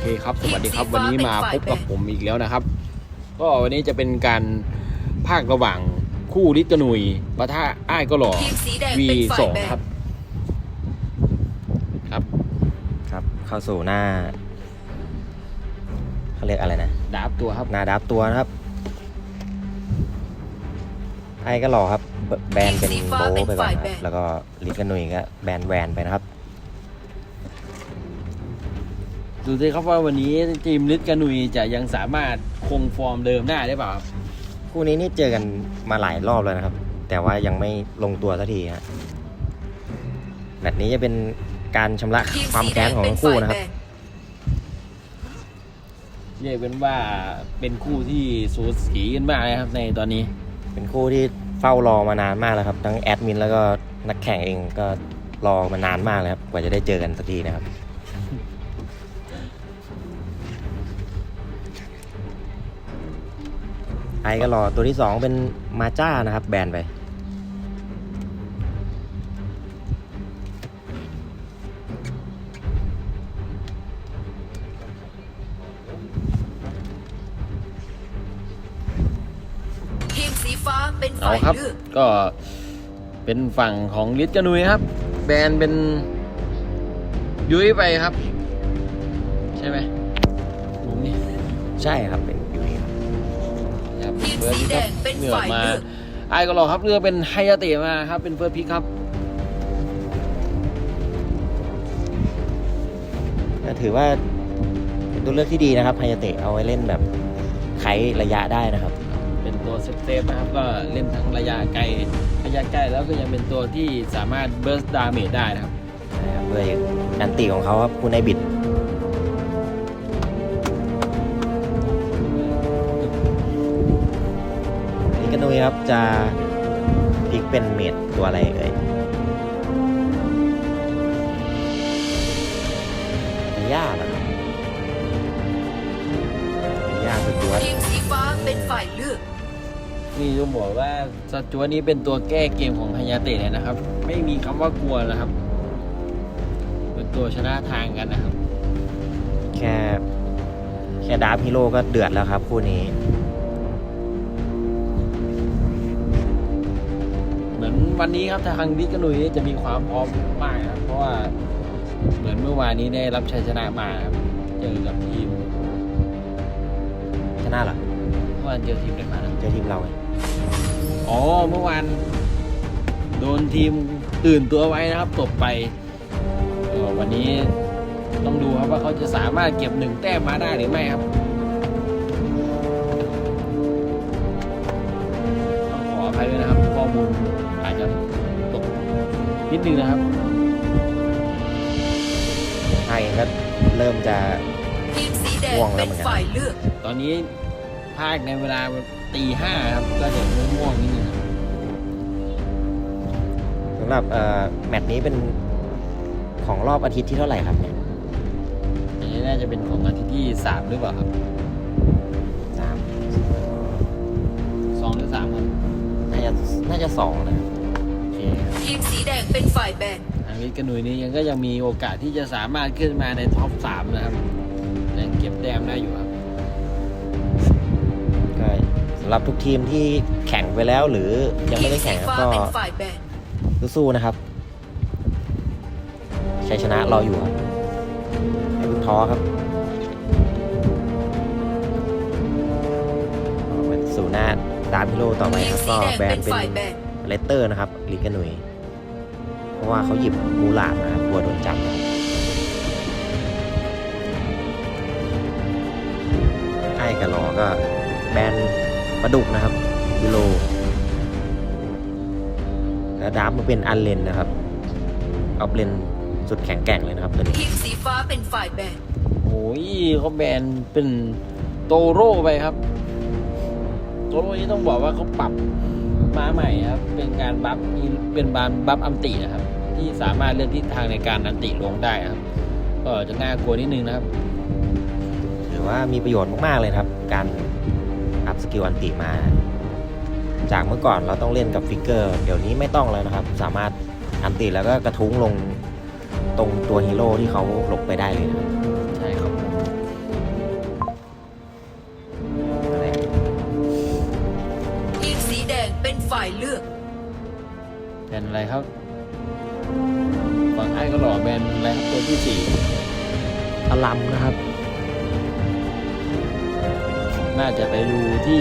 เคครับ สวัสดีครับ วันนี้มาพบกับผมอีกแล้วนะครับ ก็วันนี้จะเป็นการภาคระหว่างคู่ลิศกบหนุยปะทะอ้ายก็หล่อทีมสีแดงวีเป็นฝ่าสยองแบ่งครับ ครับ ครับ เข้าสู่หน้าเขาเรียกอะไรนะดาบตัวครับหน้าดับตัวนะครับไอ้ก็หล่อครับ แบแบนเป็นโบะไปก่อนนะครับแล้วก็ลิกกันหนุยก็แบนแวนไปนะครับ ดูสิครับว่าวันนี้ทีมลิศกบหนุยจะยังสามารถคงฟอร์มเดิมได้ได้เปล่าครับคู่นี้นี่เจอกันมาหลายรอบแล้วนะครับ แต่ว่ายังไม่ลงตัวสักทีฮะแบบนี้จะเป็นการชำระทีมความสีแดแค้นงของเป็นทั้งคู่ฝ่ายนะครับ แบ่งเรียกเป็นว่าเป็นคู่ที่สูสีกันมากเลยครับ ในตอนนี้ เป็นคู่ที่เฝ้ารอมานานมากแล้วครับ ทั้งแอดมินแล้วก็นักแข่งเองก็รอมานานมากเลยครับกว่าจะได้เจอกันสักทีนะครับ ไอก็รอตัวที่สองเป็นมาจ้านะครับ แบนไป ทีมสีฟ้าเป็นเอาฝ่ายครับ เลือกก็เป็นฝั่งของลิศกบหนุยครับ แบนเป็นยุ้ยไปครับ ใช่ไหมมุมนี้ใช่ครับเป็น เฟิร์สสีพิกแดครับงเป็นเหนือฝ่ายมาเลือกไอ้ก็รอครับเรือเป็นไฮยาเตะมาครับเป็นเฟิร์สพิกครับก็ถือว่าเป็นตัวเลือกที่ดีนะครับไฮยาเตะเอาไว้เล่นแบบไขระยะได้นะครับ เป็นตัวเซฟเซฟนะครับก็เล่นทั้งระยะไกลระยะใกล้แล้วก็ยังเป็นตัวที่สามารถเบิร์สดาเมจได้นะครับนะครับด้วยนันติของเขาครับคุณไอบิด ลิกานุยครับจะพลิกเป็นเมดตัวอะไรเอ่ยย่าเหรอครับย่าสุดตัวทีมสีฟ้าเป็นฝ่ายเลือกนี่ต้องบอกว่าสจวตนี้เป็นตัวแก้เกมของฮายาเตะเลยนะครับ ไม่มีคำว่ากลัวนะครับ เป็นตัวชนะทางกันนะครับ แค่แค่ดาร์ฟฮีโร่ก็เดือดแล้วครับคู่นี้ เหมือนวันนี้ครับทางดิกกนุยจะมีความพร้อมมากนะครับเพราะว่าเหมือนเมื่อวานนี้ได้รับชัยชนะมาครับเจอกับทีมชนะเหรอเมื่อวานเจอทีมอะไรมานะเจอทีมเราไงอ๋อเมื่อวานโดนทีมตื่นตัวไว้นะครับตบไปเอ่อวันนี้ต้องดูครับว่าเขาจะสามารถเก็บหนึ่งแต้มมาได้หรือไม่ครับ นิดนึงนะครับไทยเองก็เริ่มจะ ทีมสีแดงง่วงแล้เป็วนเหมือนกัน ฝ่ายเลือก ตอนนี้ภาคในเวลาตีห้าครับ ก็จะง่วงๆนิดนึงครับสำหรับเอ่อแมตช์นี้เป็นของรอบอาทิตย์ที่เท่าไหร่ครับเนี่ยอันนี้น่าจะเป็นของอาทิตย์ที่สามหรือเปล่าครับสามสองหรือสามครับน่าจะน่าจะสองนะโอเคครับ ทีมสีแดงเป็นฝ่ายแบ่งทางวิทย์กบหนุยนี้ยังก็ยังมีโอกาสที่จะสามารถขึ้นมาในท็อปสามนะครับยังเก็บแต้มได้อยู่ครับก็สำหรับทุกทีมที่แข่งไปแล้วหรือยังไม่ได้แข่งทีครับฟ้าก็เป็นฝ่ายแบ่งสู้ๆนะครับชัยชนะรออยู่ครับอย่าเพิ่งท้อครับเอาไปสู่หน้าดาร์มิโลต่อไปทีคมรับสีก็แดงแบเป็นนเป็นฝ่ายแบ่งเลสเตอร์นะครับ ลีกานุยเพราะว่าเขาหยิบมูหลาดนะครับกลัวโดนจับนะครับไอ้กับรอก็แบนปลาดุกนะครับยูโรแล้วดับมาเป็นอันเลนนะครับเอาเลนสุดแข็งแกร่งเลยนะครับตัวนี้ทีมสีฟ้าเป็นฝ่ายแบ่งโอ้ยเขาแบนเป็นโตโร่ไปครับ โตโร่นี้ต้องบอกว่าเขาปรับ มาใหม่ครับ เป็นการบัฟเป็นบานบัฟอัมตินะครับ ที่สามารถเลือกทิศทางในการอันติลงได้ครับ ก็จะน่ากลัวนิดนึงนะครับถือว่ามีประโยชน์มากๆเลยครับ การอัพสกิลอันติมา จากเมื่อก่อนเราต้องเล่นกับฟิกเกอร์เดี๋ยวนี้ไม่ต้องแล้วนะครับ สามารถอันติแล้วก็กระทุ้งลงตรงตัวฮีโร่ที่เขาหลบไปได้เลยนะครับ นอะไรครับฝั่งไอ้ก็หล่อแบนอะไรครับตัวที่สี่อลัมนะครับ น่าจะไปดูที่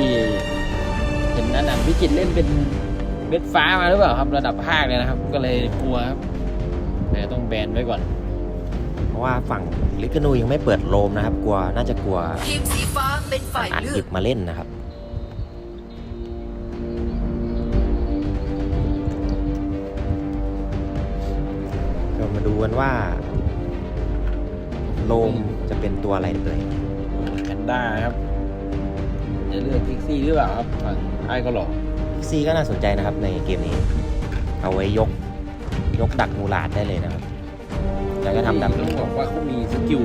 เห็นนันนันพิจิตรเล่นเป็นเม็ดฟ้ามาหรือเปล่าครับระดับภาคเลยนะครับ ก็เลยกลัวครับแต่ต้องแบนไว้ก่อน เพราะว่าฝั่งลิกานูยังไม่เปิดโลมนะครับ กลัวน่าจะกลัวทีมสีฟ้าเป็นฝ่ายอัดเลืหยิอกบมาเล่นนะครับ มาดูกันว่าโลมจะเป็นตัวอะไรเอ่ยแพนด้าครับ จะเลือกพิกซี่หรือเปล่าครับฝั่งไอ้ก็หล่อซีก็น่าสนใจนะครับในเกมนี้ เอาไว้ยกยกดักมูลาดได้เลยนะครับแล้วก็ทำดักต้องบอกว่าเขามีสกิล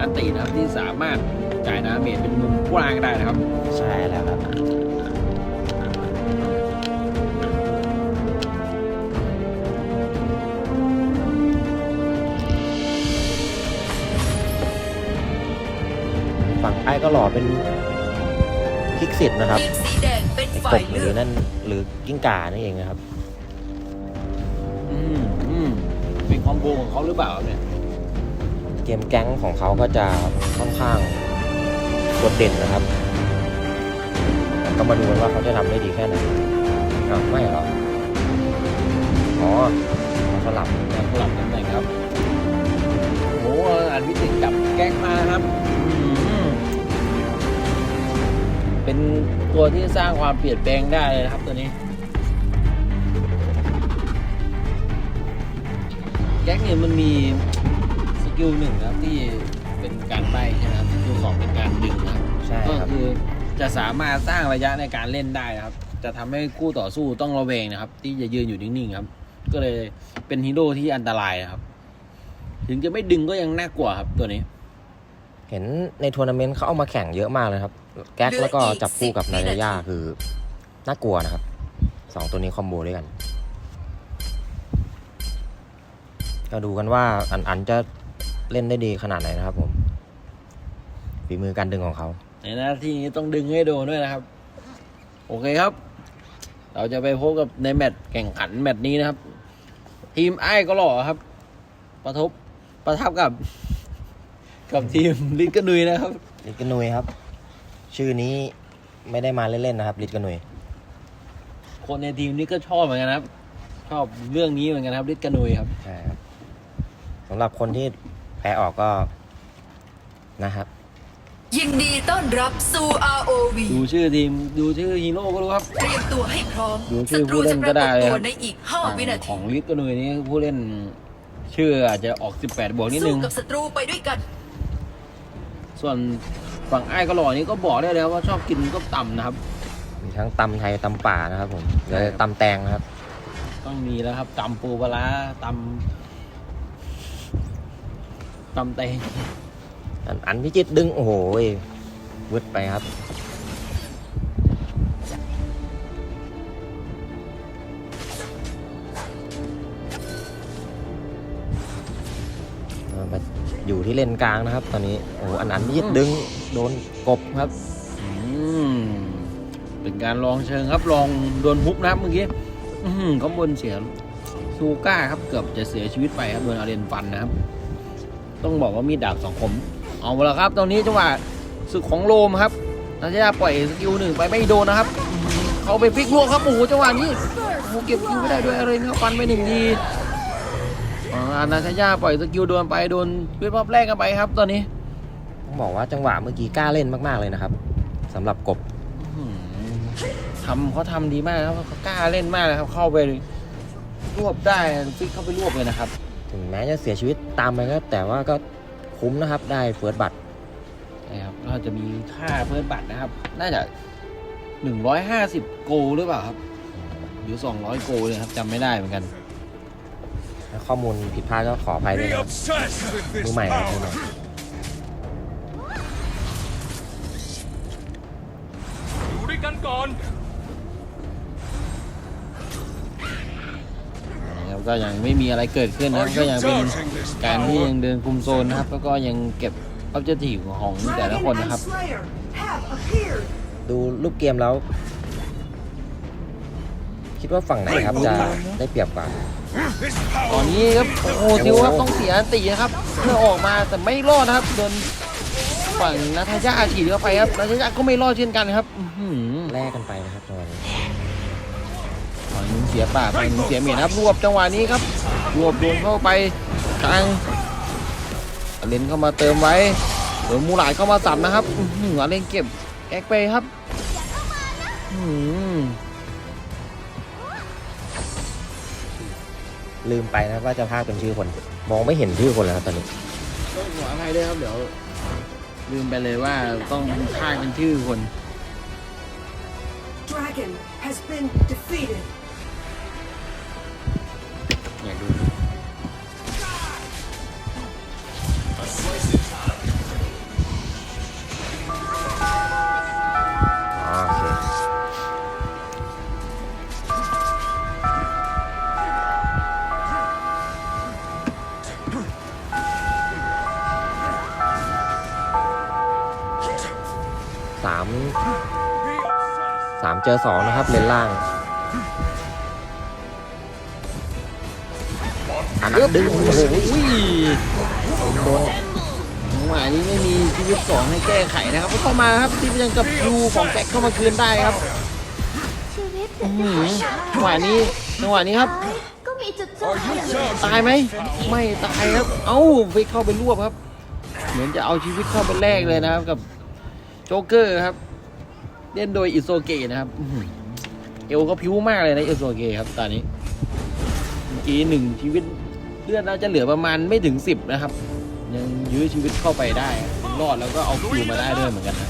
อันตินะครับที่สามารถจ่ายดาเมจเป็นมุมกว้างได้นะครับ ใช่แล้วครับ ฝั่งไอ้ก็หล่อเป็นคิกซิตนะครับทีมสีแดงเป็นไอ้ฝ่ากยบหเลืรืออกนั่นหรือกิ้งก่านั่นเองนะครับ อืมอืมเป็นคอมโบของเขาหรือเปล่าครับเนี่ย เกมแก๊งของเขาก็จะค่อนข้างโดดเด่นนะครับแต่ก็มาดูกันว่าเขาจะทำได้ดีแค่ไหนอ้าวไม่เหรอ อ๋อเขาสลับแบบสลับตำแหน่งครับโอ้อันวิจิตรจับแก๊กมาครับ เป็นตัวที่สร้างความเปลี่ยนแปลงได้เลยนะครับตัวนี้ แก๊กเนี่ยมันมีสกิลหนึ่งนะครับที่เป็นการใบใช่ไหมครับสกิลสองเป็นการดึงนะครับใช่ก็ครับ คือจะสามารถสร้างระยะในการเล่นได้นะครับ จะทำให้คู่ต่อสู้ต้องระแวงนะครับ ที่จะยืนอยู่นิ่งๆครับ ก็เลยเป็นฮีโร่ที่อันตรายนะครับ ถึงจะไม่ดึงก็ยังน่ากลัวครับตัวนี้ เห็นในทัวร์นาเมนต์เขาเอามาแข่งเยอะมากเลยครับ แก๊กแล้วก็จับคู่กับนายาย่าคือน่ากลัวนะครับสองตัวนี้คอมโบด้วยกันก็ดูกันว่าอันอันจะเล่นได้ดีขนาดไหนนะครับผมฝีมือการดึงของเขา ในหน้าที่นี้ต้องดึงให้โดนด้วยนะครับ โอเคครับ เราจะไปพบกับในแมตช์แข่งขันแมตช์นี้นะครับ ทีมไอ้ก็หล่อครับ ประทบประทับกับ กับทีมลิกกนุยนะครับลิทกบนุยครับ ชื่อนี้ไม่ได้มาเล่นๆนะครับลิทกบนุย คนในทีมนี้ก็ชอบเหมือนกันนะครับ ชอบเรื่องนี้เหมือนกันครับลิกกนุยครับใช่ครับสำหรับคนที่แพ้ออกก็นะครับ ยินดีต้อนรับสู่ ROV ดูชื่อทีมดูชื่อฮีโร่ก็รู้ครับ เตรียมตัวให้พร้อมดูชื่อผู้เล่นก็ได้ศัตรูจะปรากฏคตัรัวบในอีก 5 วินาขทีองลิกกนุยนี่ผู้เล่น ชื่ออาจจะออก 18 บวกนิดนึสู้งกับศัตรูไปด้วยกัน ส่วนฝั่งไอ้ก็หล่อนี้ก็บอกได้แล้วว่าชอบกินก็ต่ำนะครับ มีทั้งตำไทยตำป่านะครับผมใช่แล้วครับตำแตงนะครับ ต้องมีแล้วครับตำปูปลาร้าตำตำเตงอันอันพิจิตรดึงโอ้โหวืดไปครับ มาอยู่ที่เลนกลางนะครับ ตอนนี้โอ้โหอันอันพิจิตรดึงโดนกบครับ อืมเป็นการลองเชิงครับลองโดนฮุบนะครับเมื่อกี้อื้อหือข้างบนเสียซูก้าครับเกือบจะเสียชีวิตไปครับโดนอาเรนฟันนะครับ ต้องบอกว่ามีดดาบสองคมเอาละครับ ตอนนี้จังหวะศึกของโลมครับนาจาปล่อยสกิลหนึ่งไปไม่โดนนะครับอื้อหือเขาไปพลิกลวกครับโอ้โหจังหวะนี้โอ้โหเก็บคิวไม่ได้ด้วยอาเรนครับฟันไปหนึ่งที อ่านาชาปล่อยสกิลโดนไปโดนเวทรอบแรกกันไปครับ ตอนนี้ต้องบอกว่าจังหวะเมื่อกี้กล้าเล่นมาก ๆ เลยนะครับสำหรับกบอื้อหือทำเขาทำดีมากครับเขากล้าเล่นมากเลยครับ เข้าไปรวบได้ฟิกเข้าไปรวบเลยนะครับ ถึงแม้จะเสียชีวิตตามไปก็แต่ว่าก็คุ้มนะครับได้เฟิร์สบัตรนะครับก็จะมีค่าเพิ่มบัตรนะครับ น่าจะ150โกลหรือเปล่าครับ หรือ200โกลเลยครับจำไม่ได้เหมือนกัน ถ้าข้อมูลผิดพลาดก็ขออภัยด้วย Be นะครับ obsessed with this มือใหม่ครับมือ power. ใหม่อยู่ด้วยกันก่อนนะครับก็ยังไม่มีอะไรเกิดขึ้นนะครับ Are ก็ you ยังเป็น doubting this การที่ power? ยังเดินคุมโซนนะครับแล้วก็ยังเก็บออบเจกตีของแต่ละคนนะครับ ดูรูปเกมแล้ว คิดว่าฝั่งไหนครับจะได้เปรียบกว่า This ตอน power นี้ครับโอ้โหซิวครับต้องเสียอันติครับ เพื่อออกมาแต่ไม่รอดนะครับโดนฝั่งนาทายาฉีดเข้าไปครับนาทายาก็ไม่รอดเช่นกันครับอื้อหือแลกกันไปนะครับจังหวะนี้ฝั่งหนึงเสียป่าฝั่งหนึงเสียเมียนะครับรวบจังหวะนี้ครับรวบรวมเข้าไปกลางเลนเข้ามาเติมไว้เดี๋ยวมูหลายเข้ามาสับนะครับอื้อหือเลนเก็บแอคไปครับ อื้อ ลืมไปนะครับว่าจะพากเป็นชื่อคน มองไม่เห็นชื่อคนแล้วครับตอนนี้ต้องขออภัยด้วยครับเดี๋ยว ลืมไปเลยว่าต้องข้างเป็นชื่อคน Dragon has been defeated. อยากดู สามเจอสองนะครับเลนล่างอันนั้นดึงโอ้โหโดนหมายนี้ไม่มีทีวิตสองให้แก้ไขนะครับเข้ามาครับที่ยังกับยูของแจ็เข้ามาคืนได้ครับหังหวนี้จังหวะนี้ครับตายไหมไม่ตายครับ เอ้าไปเข้าไปรวบครับ เหมือนจะเอาชีวิตเข้าไปแลกเลยนะครับกับโจ๊กเกอร์ครับ เล่นโดยอิโซเกะนะครับอื้อหือเอวก็พิ้วมากเลยนะอิโซเกะครับตอนนี้เมื่อกี้หนึ่งชีวิตเลือดน่าจะเหลือประมาณไม่ถึงสิบนะครับ ยังยื้อชีวิตเข้าไปได้ครับรอดแล้วก็เอาคิวมาได้ด้วยเหมือนกันนะ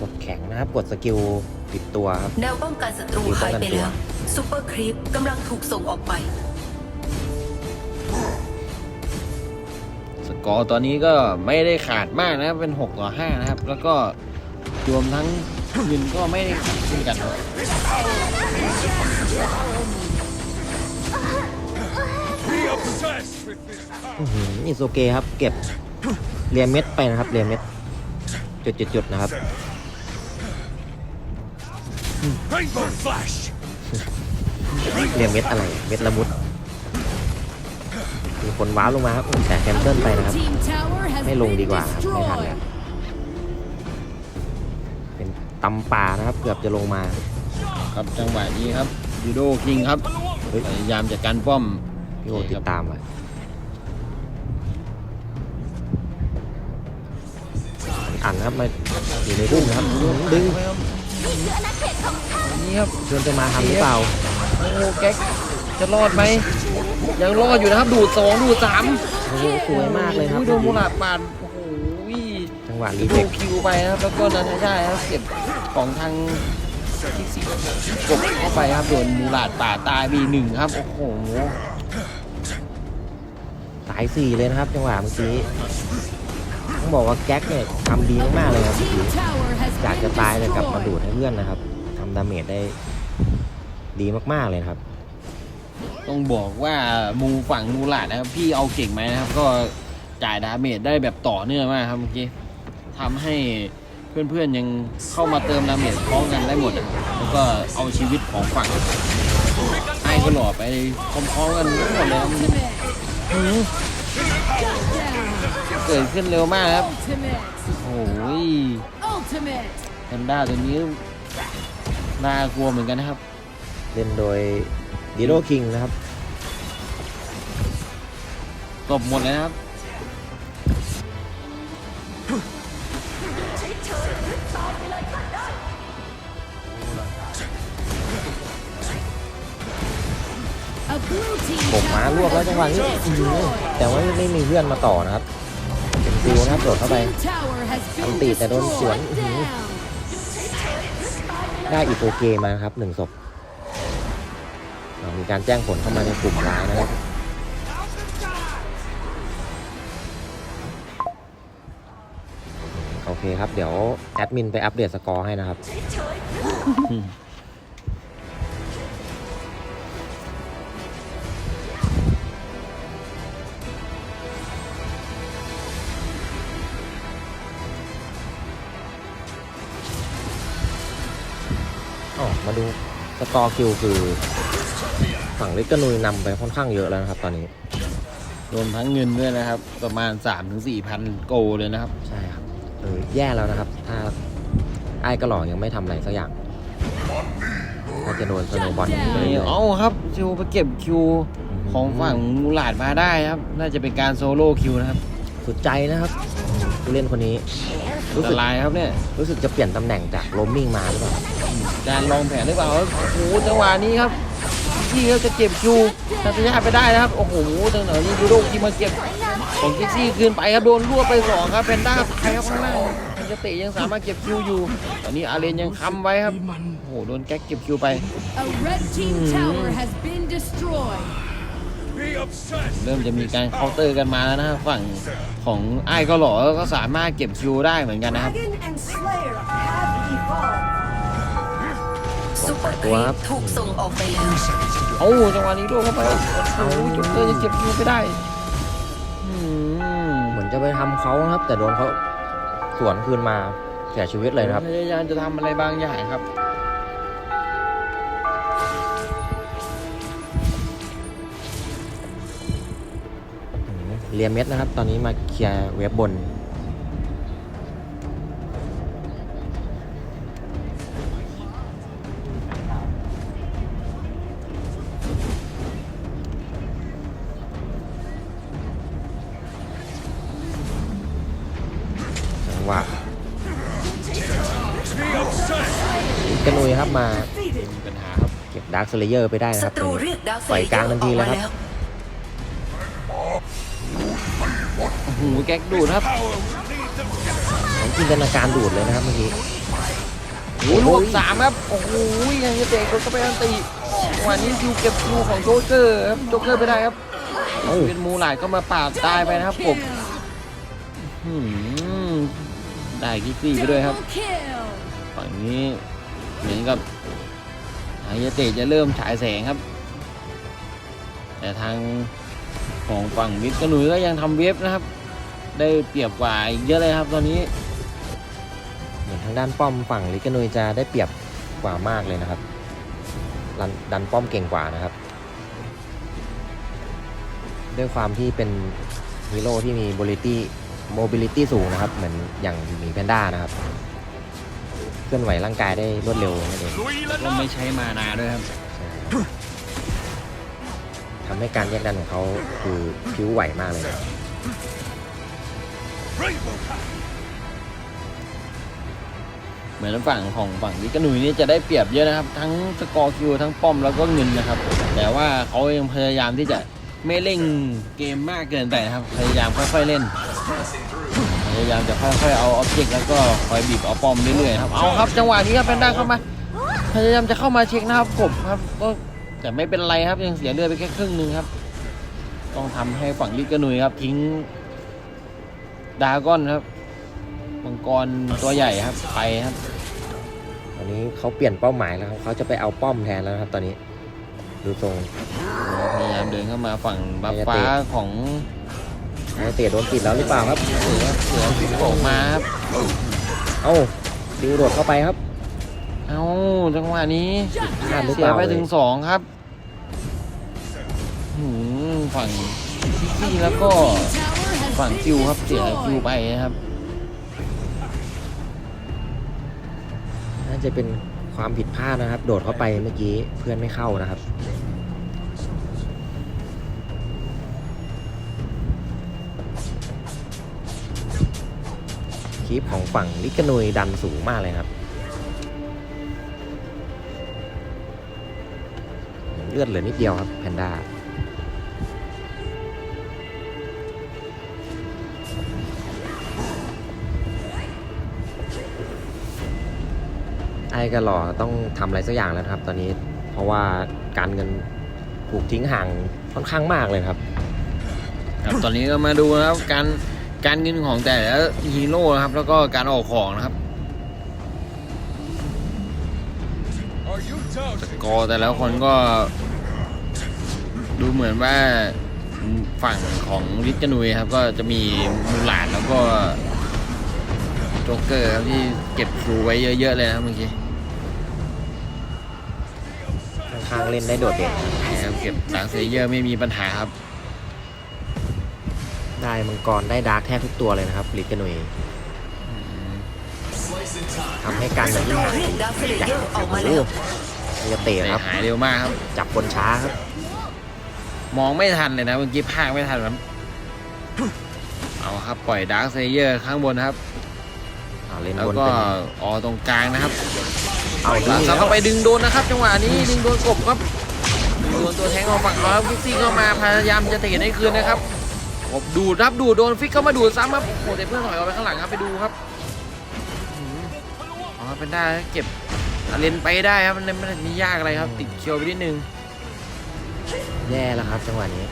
กดแข็งนะครับกดสกิลติดตัวครับแนวป้องกันศัตรูหายไปแล้วซูเปอร์ครีปกำลังถูกส่งออกไป สกอร์ตอนนี้ก็ไม่ได้ขาดมากนะครับเป็น6ต่อ5นะครับ แล้วก็รวมทั้ง เงินก็ไม่ได้ขาดเช่นกันครับ Be obsessed with this power. อื้อหืออิโซเกะครับ เก็บเรียนเม็ดไปนะครับเรียนเม็ดจุดๆๆนะครับ Rainbow flash. เรียนเม็ดอะไรเม็ดละมุดมีคนว้าวลงมาครับแต่แคนเซิลไปนะครับ ไม่ลงดีกว่าครับไม่ทันแล้วเป็น ตำป่านะครับ เกือบจะลงมา ครับจังหวะนี้ครับยูโดคิงครับเฮ้ยพยายามจะกันป้อมพี่โอติดตามอะอันนะครับมาอยู่ในรุ่มนะครับดึงนี่ครับชวนจะมาทำหรือเปล่าโอ้โหแก๊กจะรอดไหมยังรอดอยู่นะครับดูดสองดูดสามโอ้โหสวยมากเลยครับโอ้โดนมูลาดปาดโอ้โหจังหวะรีดูเฟกคิวไปนะครับแล้วก็นาทายาครับเก็บของทางที่สี่กบเข้าไปครับโดนมูลาดป่าดตายบีหนึ่งครับ โอ้โหสายสี่เลยนะครับจังหวะเมื่อกี้ต้องบอกว่าแก๊กเนี่ยทำดีมากๆเลยครับเมื่อกี้อยากจะตายแต่กลับมาดูดให้เพื่อนนะครับทำดาเมจได้ดีมากๆเลยนะครับ ต้องบอกว่ามูฝั่งมูลาดนะครับ พี่เอาเก่งไหมนะครับ ก็จ่ายดาเมจได้แบบต่อเนื่องมากครับเมื่อกี้ ทำให้เพื่อนๆยังเข้ามาเติมดาเมจพร้อมกันได้หมดนะครับแล้วก็เอาชีวิตของฝั่งไอ้ก็หล่อไปพร้อมๆกันทั้งหมดเลยครับอื้อหือเกิดขึ้นเร็วมากครับโอ้ยแพนด้าตัวนี้น่ากลัวเหมือนกันนะครับ เล่นโดยดีโ o คิงนะครับ ตบหมดเลยนะครับ ผมมารวบแล้วจังหวะนี้แต่ว่าไม่มีเพื่อนมาต่อนะครับเป็นซิลนะครับโดดเข้าไปอันตีแต่โดนสวนได้อิโตเกมาครับหนึ่งศพมีการแจ้งผลเข้ามาในกลุ่มไลน์นะครับโอเคครับ เดี๋ยวแอดมินไปอัปเดตสกอร์ให้นะครับ อ๋อมาดูสกอร์คิวคือฝั่งลิกกนุยนำไปค่อนข้างเยอะแล้วนะครับ ตอนนี้ รวมทั้งเงินด้วยนะครับ ประมาณ 3-4พันโกลเลยนะครับ ใช่ครับเออแย่แล้วนะครับ ถ้าไอ้กระหล่อยังไม่ทำอะไรสักอย่างก็จะโดนสโนว์บอลไปนี่เรื่อยเอาครับคิวไปเก็บคิวของฝั่งมูหลาดมาได้ครับ น่าจะเป็นการโซโล่คิวนะครับๆสุดใจนะครับผู้เล่นคนนี้อันรู้ตสึกรายครับเนี่ยรู้สึกจะเปลี่ยนตำแหน่งจากโรมมิ่งมาหรือเปล่า การลองแผนหรือเปล่าครับโอ้โหจังหวะนี้ครับที่เขาจะเก็บคิวทัศยาไปได้นะครับ โอ้โหจังหวะนี้ดูโดกีมาเก็บของกิกซี่คืนไปครับโดนรวบไปสองครับเป็นด้าตายครับข้างล่างมันจะเตะยังสามารถเก็บคิวอยู่ ตอนนี้อาเรนยังค้ำไว้ครับ โอ้โหโดนแก๊กเก็บคิวไป A red team tower has been destroyed. Be obsessed. เริ่มจะมีการเคาน์เตอร์กันมาแล้วนะครับฝั่งของไอ้ายก็หล่อก็สามารถเก็บคิวได้เหมือนกันนะครับ Dragon and Slayer have evolved. ซูเปอร์ครีปถูกส่งออกไปแล้วโอ้จังหวะนี้ด้วยเข้าไปโอ้โหจุกเตอร์จะเก็บคิวไม่ได้อืมเหมือนจะไปทำเขานะครับ แต่โดนเขาสวนคืนมาเสียชีวิตเลยนะครับพยายามจะทำอะไรบางอย่างครับอืมเรียเม็ดนะครับ ตอนนี้มาเคลียร์เว็บบน มา Defeated. มีปัญหาครับเก็บดาร์คสเลเยอร์ไปได้นะคศัรับตรูตรงนี้เรียกดาวเซปล่อยกลางทันทีเลยครับออกมาโอ้โหแก๊กดูดครับ Power will lead them ผมจินตนาการดูดเลยนะครับเมื่อกี้โอ้โหรวบสามครับ โอ้โหยังจะเตะก็ไปอันตีจังหวะนี้คิวเก็บคิวของโจ๊กเกอร์ครับโจ๊กเกอร์ไปได้ครับเอ้าเป็นมูหลาดก็มาปาดตายไปนะครับผมอืมได้กิกซี่ไปด้วยครับ Double kill. ฝั่งนี้ เหมือนกับไฮยาเตจะเริ่มฉายแสงครับ แต่ทางของฝั่งวิทย์กระหนุยก็ยังทำเว็บนะครับ ได้เปรียบกว่าอีกเยอะเลยครับตอนนี้เหมือนทางด้านป้อมฝั่งลิกนุยจะได้เปรียบกว่ามากเลยนะครับดันดันป้อมเก่งกว่านะครับ ด้วยความที่เป็นฮีโร่ที่มี mobility mobility สูงนะครับ เหมือนอย่างหมีแพนด้านะครับ เคลื่อนไหวร่างกายได้รวดเร็วนั่นเองก็ไม่ใช้มานาด้วยครับใช่ครับทำให้การแยกดันของเขาคือผิวไหวมากเลยนะ Rainbow Path. เหมือนฝั่งของฝั่งวิทย์กระหนุยนี่จะได้เปรียบเยอะนะครับ ทั้งสกอร์คิวทั้งป้อมแล้วก็เงินนะครับ แต่ว่าเขายังพยายามที่จะไม่เร่งเกมมากเกินไปนะครับ พยายามค่อยๆเล่นพ ยายามจะค่อยๆเอาออบเจกต์แล้วก็คอยบีบเอาป้อมเรื่อยๆครับเอาครับจังหวะนี้ครับเป็นด้าเข้ามาพยายามจะเข้ามาเช็คนะครับกบครับก็แต่ไม่เป็นไรครับยังเสียเลือดไปแค่ครึ่งหนึงครับ ต้องทำให้ฝั่งลิกกระหนุยครับ ทิ้งดราก้อนครับมังกรตัวใหญ่ครับไปครับตอนนี้เขาเปลี่ยนเป้าหมายแล้วครับเขาจะไปเอาป้อมแทนแล้วนะครับ ตอนนี้ ดูทรงพยายามเดินเข้ามาฝั่งบัฟฟ้าของไอ เตะโดนปิดแล้วหรือเปล่าครับเสือเสือสิงโตมาครับเอ้าดิวโดดเข้าไปครับ เอาจังหวะนี้พลาดหรือเสีเปยล่าไปเลถึยงสองครับหืมฝั่งซิตี้แล้วก็ Tower has ฝั่ง been คิวครับเสียคิว destroyed. ไปนะครับ น่าจะเป็นความผิดพลาดนะครับ โดดเข้าไปเมื่อกี้เพื่อนไม่เข้านะครับ คลิปของฝั่งลิกานุยดันสูงมากเลยครับ เลือดเหลือนิดเดียวครับแพนด้าไอ้กระหล่อต้องทำอะไรสักอย่างแล้วครับ ตอนนี้ เพราะว่าการเงินถูกทิ้งห่างค่อนข้างมากเลยครับ ครับตอนนี้ก็มาดูนะครับการ การเงินของแต่ละฮีโร่นะครับ แล้วก็การออกของนะครับ Are you doubting? กอแต่ละคนก็ ดูเหมือนว่าฝั่งของลิกกานุยครับ ก็จะมีมูหลาดแล้วก็โจ๊กเกอร์ครับที่เก็บคิวไว้เยอะๆเลยนะครับเมื่อกี้ข้างเล่นได้โดดเด่นนะครับนะครับเก็บดักเซเยอร์ไม่มีปัญหาครับ ได้มังกรได้ดาร์กแทบทุกตัวเลยนะครับลิกกนุยทำให้การมันยิ่งหายเรียกดาวเซเลใหญ่เยอร์ออกมาโอ้แล้วโหมีจะเตะครับหายเร็วมากครับ จับคนช้าครับ มองไม่ทันเลยนะเมื่อกี้ภาคไม่ทันครับเอาครับปล่อยดาร์คเซเยอร์ข้างบนนะครับอ่าเลนแล้วบนก็เป็นออตรงกลางนะครับ เอาดึลางซาแล้วเข้าไปดึงโดนนะครับ จังหวะนี้ดึงโดนกบครับดึงโดนตัวแทงของฝั่งเขาครับฟิกซี่เข้ามาพยายามจะเตะให้คืนนะครับ กบดูดครับดูดโดนฟิกเข้ามาดูดซ้ำครับโอ้โหแต่เพื่อนถอยออกไปข้างหลังครับไปดูครับอืมอ๋อเป็นได้เก็บอาเลนไปได้ครับมันไม่ได้มียากอะไรครับ ติดเคียวไปนิดนึงแย่แล้วครับจังหวะนี้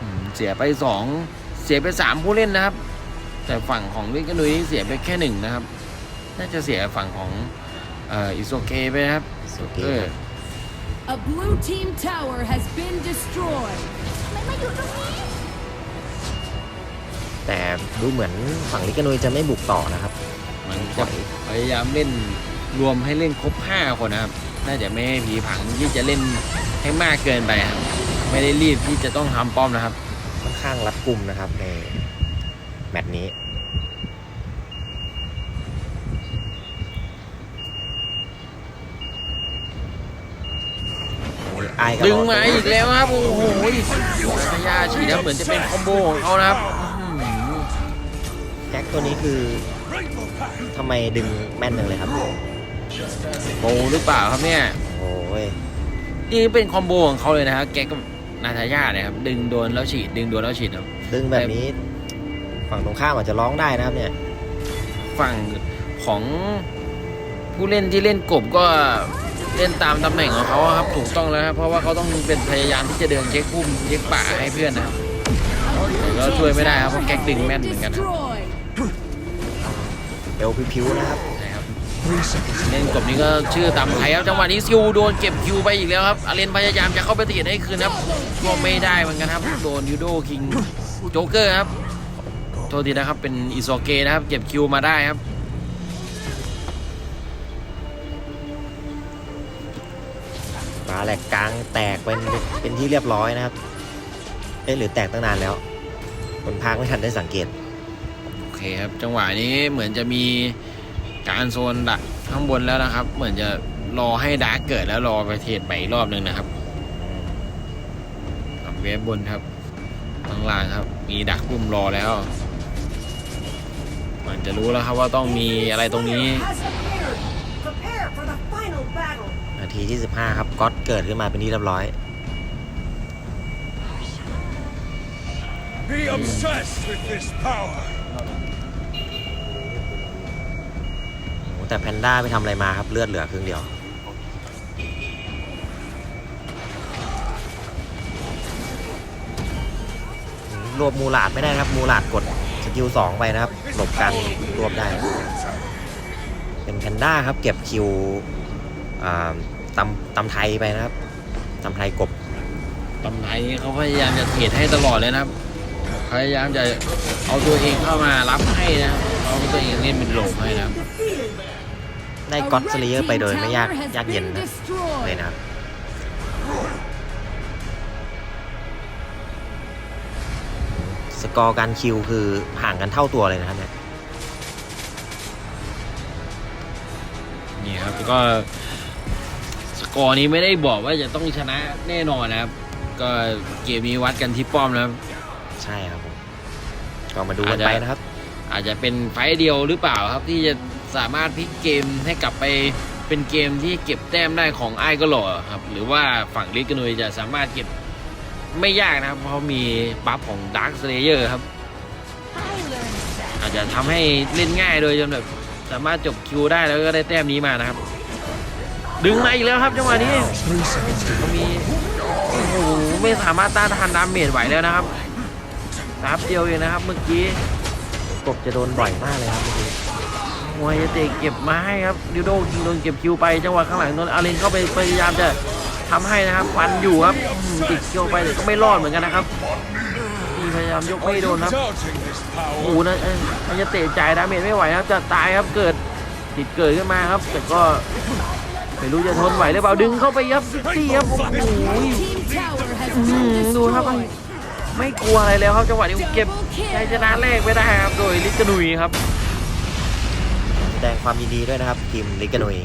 อืมเสียไปสองเสียไปสามผู้เล่นนะครับ แต่ฝั่งของลิกกนุยเสียไปแค่หนึ่งนะครับ น่าจะเสียฝั่งของเอ่ออิโซเกไปนะครับโอเคเออ A blue team tower has been destroyed. แต่ดูเหมือนฝั่งลิกกนุยจะไม่บุกต่อนะครับมันจะพยายามเล่นรวมให้เล่นครบ 5 คนนะครับ น่าจะไม่ให้ผีผังที่จะเล่นให้มากเกินไปครับ ไม่ได้รีบที่จะต้องทำป้อมนะครับค่อนข้างรัดกุมนะครับในแมตช์นี้ไอ้ก็ดึงรอมาอีกแล้วครับ โอ้โหพยาฉีดนะเหมือนจะเป็นคอมโบของเขานะครับอื้อหือ แจ็คตัวนี้คือทำไมดึงแม่นจังเลยครับโบหรือเปล่าครับเนี่ยโอ้ยนี่เป็นคอมโบของเขาเลยนะครับแกกับนาทายาเนี่ยครับดึงโดนแล้วฉีดดึงโดนแล้วฉีดครับดึงแบบนี้ ฝั่งตรงข้ามอาจจะร้องได้นะครับเนี่ย ฝั่งของผู้เล่นที่เล่นกบก็เล่นตามตำแหน่งของเขาครับถูกต้องแล้วครับเพราะว่าเขาต้องเป็นพยายามที่จะเดินเช็คพุ่มเช็คป่าให้เพื่อนนะครับแต่ก็ช่วยไม่ได้ครับเพราะแก๊กดึงแม่นเหมือนกัน เอวพิวๆนะครับใช่ครับเล่นกบนี้ก็ชื่อตามไทยครับจังหวะนี้ซิวโดนเก็บคิวไปอีกแล้วครับอาเลนพยายามจะเข้าไปตีให้คืนครับก็ไม่ได้เหมือนกันครับโดนยูโดคิงโจ๊กเกอร์ครับโทษทีนะครับเป็นอิโซเกนะครับเก็บคิวมาได้ครับปลาแหลกกลางแตกเป็นเป็นที่เรียบร้อยนะครับเอ๊ะหรือแตกตั้งนานแล้วคนพากย์ไม่ทันได้สังเกตโอ เคครับจังหวะนี้เหมือนจะมีการโซนดักข้างบนแล้วนะครับ เหมือนจะรอให้ดาร์กเกิดแล้วรอไปเทรดใหม่อีกรอบหนึ่งนะครับกับเวฟบนครับข้างล่างครับ มีดักปุ่มรอแล้วเหมือนจะรู้แล้วครับว่าต้องมีอะไรตรงนี้ Has appeared. Prepare for the final battle. นาทีที่ 15 ครับก๊อตเกิดขึ้นมาเป็นที่เรียบร้อย Be obsessed with this power. โอ้ แต่แพนด้าไปทำอะไรมาครับเลือดเหลือครึ่งเดียวรวบมูลาดไม่ได้ครับมูลาดกดสกิลสองไปนะครับหลบการรวบได้ เป็นแพนด้าครับเก็บคิวอ่าตำตำไทยไปนะครับตำไทยกบตำไทยเขาพยายามจะเทรดให้ตลอดเลยนะครับพยายามจะเอาตัวเองเข้ามารับให้นะเอาตัวเองเล่นเป็นหลงให้นะครับ ได้ A ก็อตส red เลเยอร์ team ไปโดยไม่ยาก tower has ยากเย็น been นะ destroyed. เลยนะครับสกอร์การคิวคือห่างกันเท่าตัวเลยนะครับเนี่ยนี่ครับก็สกอร์นี้ไม่ได้บอกว่าจะต้องชนะแน่นอนนะครับ ก็เกมนี้วัดกันที่ป้อมนะครับใช่ครับผมก็มาดูกันไปนะครับ อาจจะเป็นไฟต์เดียวหรือเปล่าครับที่จะ สามารถพลิกเกมให้กลับไปเป็นเกมที่เก็บแต้มได้ของไอ้ก็หล่อครับหรือว่าฝั่งลิกกนุยจะสามารถเก็บไม่ยากนะครับ เพราะมีบัฟของดาร์คสเลเยอร์ครับ อาจจะทำให้เล่นง่ายโดยจนแบบสามารถจบคิวได้แล้วก็ได้แต้มนี้มานะครับ ดึงมาอีกแล้วครับจังหวะนี้เขามีโอ้โหไม่สามารถต้านทานดาเมจไหวแล้วนะครับนับเดียวเองนะครับ เมื่อกี้กบจะโดนบ่อยมากเลยครับเมื่อกี้ วยเตะเก็บไม้ครับดิวโดยิงโดนเก็บคิวไปจังหวะข้างหลังโดนอารินเข้าไปพยายามจะทำให้นะครับฟันอยู่ครับติดเกี่ยวไปแต่ก็ไม่รอดเหมือนกันนะครับพยายามยกไม่โดนครับโอ้โหนะมันยะเตะจ่ายดาเมจไม่ไหวครับจะตายครับเกิดติดเกิดขึ้นมาครับ แต่ก็ไม่รู้จะทนไหวหรือเปล่าดึงเข้าไปยับซี่ครับโอ้ยดูครับไม่กลัวอะไรแล้วครับจังหวะนี้เก็บชัยชนะแรกไม่ได้ครับโดยลิตนุยครับ แสดงความยินดีด้วยนะครับ ทีมลิกาโนเอ